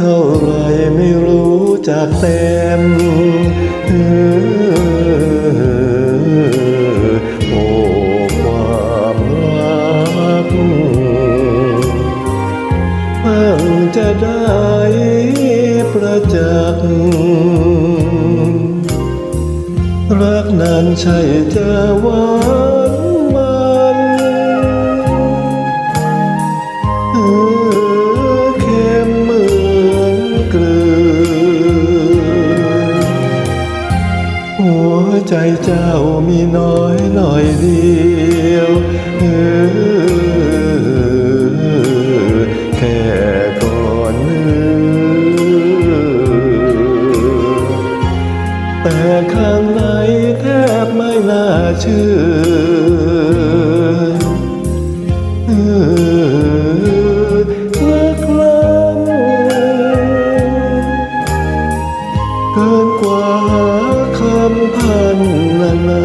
ท่าไรไม่รู้จักเต็มโอ้ความรักเพิ่งจะได้ประจักษ์รักนั้นใช่จะหวา ใจเจ้ามีน้อยหน่อยเดียวแค่ก่อนแต่ข้างในแทบไม่น่าเชื่อา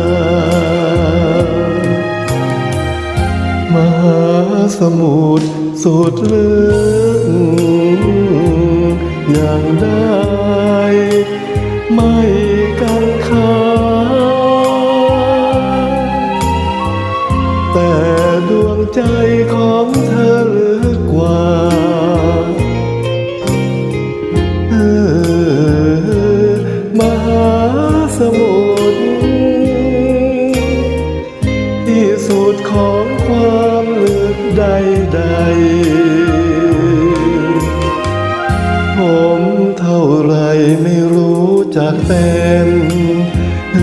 มหาสมุทรสุดลึกอย่างได้ไม่กังขาแต่ดวงใจของเธอลึกกว่าเออมหาสมุทร ใดผมเท่าไรไม่รู้จักเต็มเอ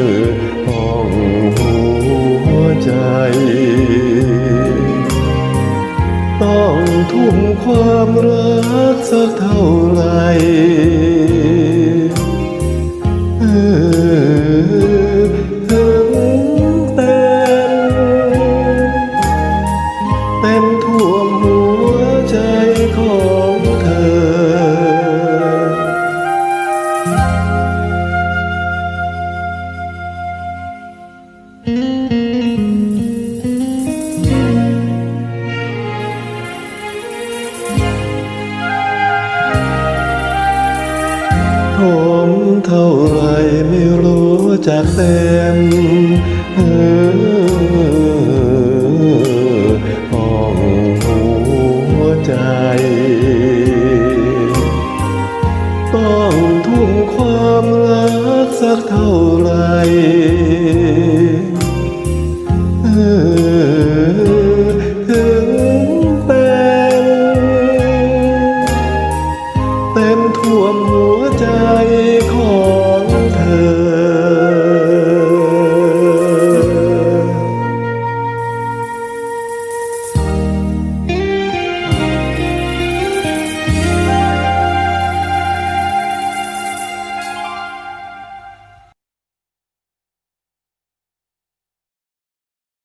อห้องหัวใจ ต้องทุ่มความรักสักเท่าไร ผมเท่าไรไม่รู้จักเต็มเออห้องหัวใจ ต้องทุ่มความรักสักเท่าไร